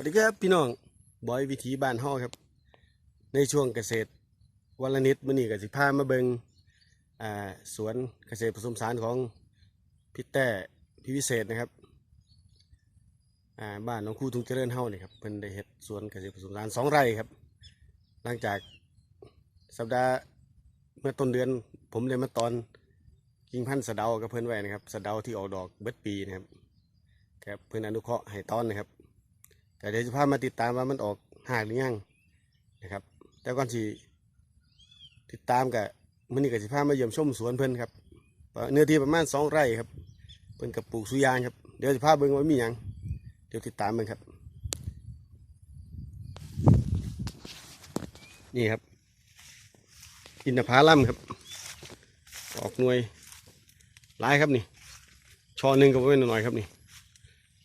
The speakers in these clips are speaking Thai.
วัสดีครับพี่น้องบอยวิถีบ้านเฮาครับ ในช่วงเกษตรวันละนิดมื้อนี้ก็สิพามาเบิงอ่าสวนเกษตรผสมสานของพี่แต่พี่วิเศษนะครับอ่าบ้านน้องครูทุงเจริญเฮานี่ครับเพิ่นได้เฮ็ดสวนเกษตรผสมสานสองไร่ครับ หลังจากสัปดาห์เมื่อต้นเดือน ผมได้มาตอนกิ่งพันธุ์สะเดากับเพิ่นไว้นะครับสะเดาที่ออกดอกเบิดปีนะครับครับเพิ่นอนุเคราะห์ให้ตอนนะครับ แต่เดี๋ยวจะพามาติดตามว่ามันออกหากหรือยังนะครับ แต่ก่อนที่ติดตามกับมันนี่กับสิพามาเยี่ยมชมสวนเพิ่นครับเนื้อที่ประมาณสองไร่ครับเพิ่นกับปลูกสุยางครับเดี๋ยวจะพาเบิ่งว่ามีหยังเดี๋ยวติดตามมันครับ นี่ครับ อินทผลัมครับ ออกหน่วยหลายครับนี่ช่อหนึ่งก็ไม่นน้อยครับนี่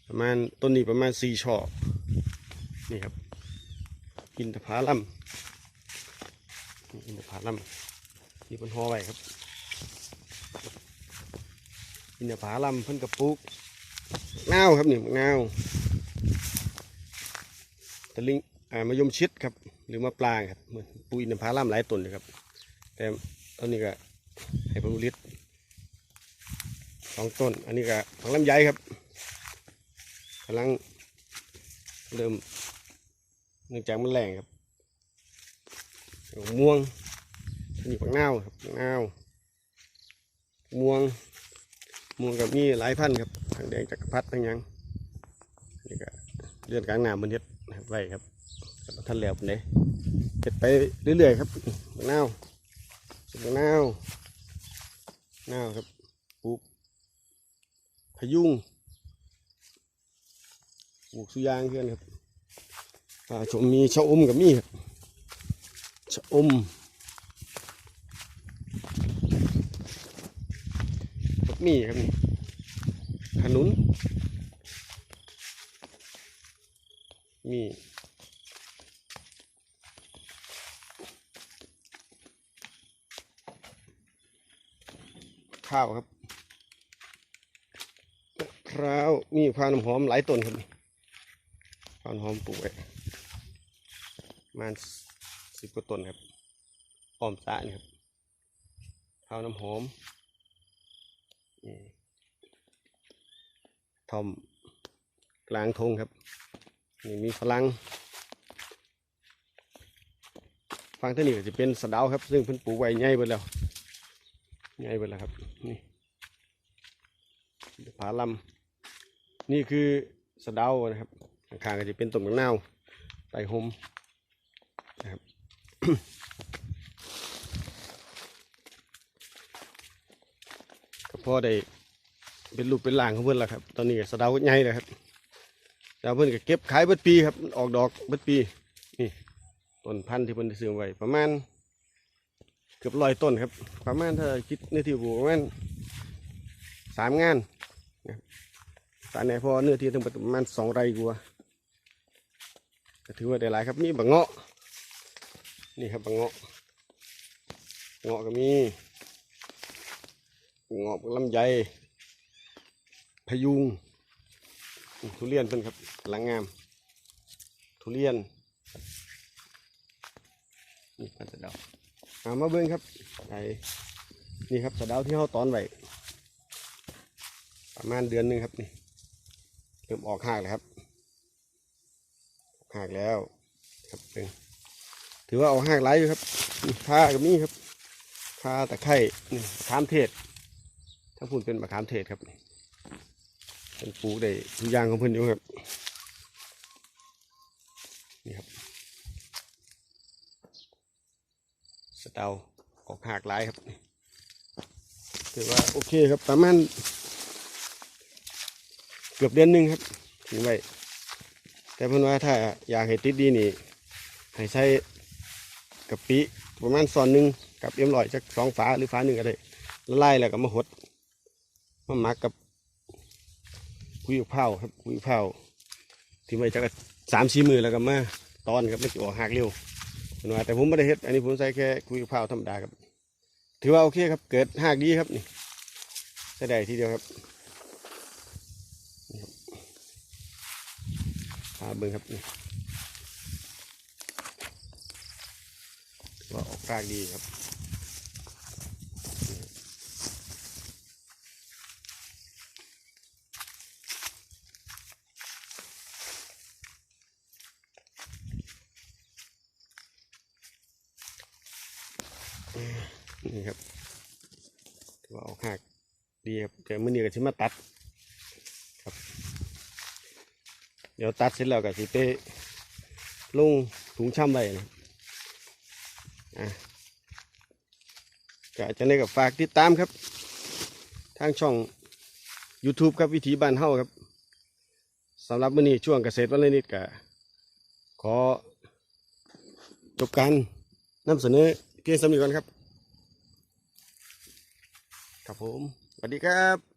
ประมาณต้นนี้ประมาณสี่ช่อ นี่ครับ อินทผลัมอินทผลัมนี่เป็นหอไว้ครับ อินทผลัมเพิ่นกระปุกนาวครับนี่มะนาวตะลิงอ่ามะยมชิดครับ หรือมะปรางครับเหมือนปูอินทผลัมหลายต้นเลยครับ แต่ต้นนี้ก็ให้ผลผลิตสองต้น อันนี้ก็ผักลำไยครับกำลังเริ่ม นื่องจากมันแรงครับม่วงนี่ผักนาวครับผักนาวม่วงม่วงกับนี่หลายพันครับทางแดงจักรพรรดิทั้งยังนี่ก็เลื่อนกลางน้ำมันเฮ็ดนะไว้ครับท่านแล้วเป็นไดเฮ็ดไปเรื่อยๆครับผักนาวผักนาวนาวครับปลูกพยุงปลูกสุยางเพื่อนครับ อ่าชมมีชะอมกับมีครับชะอมกับมีครับนี่ขนุน มีข้าวครับคราวมีพานหอมหลายต้นครับนี่พานหอมปลูกไว้ ประมาณสิบกว่าต้นครับอ้อมสะนี่ครับข้าน้ำหอมทอมกลางทงครับนี่มีฝรั่งฟังท่านี้ก็จะเป็นสะดาวครับ ซึ่งเพิ่นปลูกไว้ใหญ่ไปแล้วใหญ่ไปแล้วครับนี่ผาลำนี่คือสะดาวนะครับข้างๆก็จะเป็นต้นมะนาวไต่หม ก็พอได้เป็นลูกเป็นหลางของเพื่อนแล้วครับ ตอนนี้ก็สะเดาใหญ่เลยครับแล้วเพื่อนก็เก็บขายเบิดปีครับ ออกดอกเบิดปีนี่ต้นพันธุ์ที่เพื่อนได้ซื้อไว้ประมาณเกือบร้อยต้นครับ ประมาณถ้าคิดเนื้อที่ปลูประมาณสามงานนะตอนนี้พอเนื้อที่ถึงประมาณสองไร่กว่าก็ถือว่าได้หลายครับมีบะเงาะ นี่ครับบะเงาะเงาะก็มีเงาะลำไยพะยุงทุเรียนเป็นครับหลังงาม ทุเรียนนี่พันสะเดาเอามาเบิ้งครับไอ้นี่ครับสะเดาที่เขาตอนไว้ประมาณเดือนหนึ่งครับนี่เริ่มออกหากแล้วครับหากแล้วครับเอง ถือว่าเอาหากหลอยู่ครับนี่ผ้าก็มีครับผ้าตะไคร่นี่มะขามเทศถ้าพูดเป็นมะขามเทศครับนี่เป็นปลูกได้ทุกอย่างของเพิ่นอยู่ครับนี่ครับสเตาออกหากหลายครับถือว่าโอเคครับประมาณเกือบเดือนหนึ่งครับถึงไว้แต่เพิ่นว่าถ้าอยากให้ติดดีนี่ให้ใช้ กะปิประมาณซอนหนึ่งกับเอ็มลอยจากสองฝาหรือฝาหนึ่งก็ได้ละลายแล้วก็มาหดมาหมักกับกุยเผาครับกุยเผาที่ไว้จักสามสี่มือแล้วก็มาตอนครับไม่จะออกหักเร็วเพิ่นว่าแต่ผมไม่ได้เฮ็ดอันนี้ผมใส่แค่กุยเผาธรรมดาครับ ถือว่าโอเคครับ เกิดหักดีครับนี่ใช้ได้ทีเดียวครับผาเบิ่งครับนี่ถือ ว่าออกรากดีครับ นี่ครับถือว่าออกหักดีครับแต่มื่อนี้ก็ชิมาตัดครับ เดี๋ยวตัดเสร็จแล้วก็สิไปลงถุงช่ำไว้นะ อะก็จะได้กับฝากติดตามครับ ทางช่อง YouTube ครับวิถีบ้านเฮาครับสำหรับมื่อนี้ช่วงเกษตรวันละนิดก็ขอจบการนำเสนอเพียงสำนีก่อนครับ ครับผม สวัสดีครับ